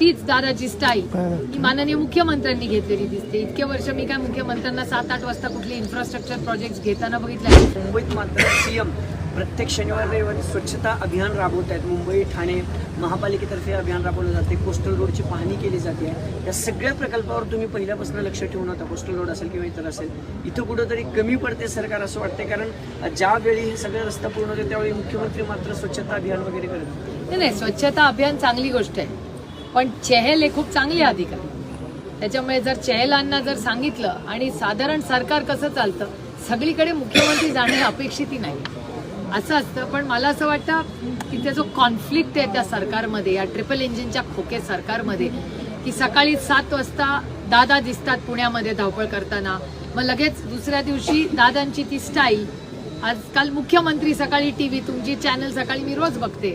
तीच दादाची स्टाईल ही. माननीय मुख्यमंत्र्यांनी घेतलेली दिसते. इतके वर्ष मी काय मुख्यमंत्र्यांना सात आठ वाजता कुठले इन्फ्रास्ट्रक्चर प्रोजेक्ट घेताना बघितलं मुंबईत मात्र सीएम प्रत्येक शनिवार रविवारी स्वच्छता अभियान राबवत आहेत. मुंबई ठाणे महापालिकेतर्फे अभियान राबवलं जाते. कोस्टल रोडची पाहणी केली जाते. या सगळ्या प्रकल्पावर तुम्ही पहिल्यापासून लक्ष ठेवून होता कोस्टल रोड असेल किंवा इतर असेल इथं कुठंतरी कमी पडते सरकार असं वाटतंय. कारण ज्यावेळी हे सगळे रस्ता पूर्ण होते त्यावेळी मुख्यमंत्री मात्र स्वच्छता अभियान वगैरे करत नाही स्वच्छता अभियान चांगली गोष्ट आहे. पण चेहेल हे खूप चांगले अधिकारी त्याच्यामुळे जर चेहलांना जर सांगितलं आणि साधारण सरकार कसं चालतं सगळीकडे मुख्यमंत्री जाणे अपेक्षितही नाही. असं असतं पण मला असं वाटतं तिथे जो कॉन्फ्लिक्ट आहे त्या सरकारमध्ये या ट्रिपल इंजिनच्या खोके सरकारमध्ये की सकाळी सात वाजता दादा दिसतात पुण्यामध्ये धावपळ करताना. मग लगेच दुसऱ्या दिवशी दादांची ती स्टाईल आजकाल मुख्यमंत्री सकाळी टीव्ही तुमची चॅनल सकाळी मी रोज बघते.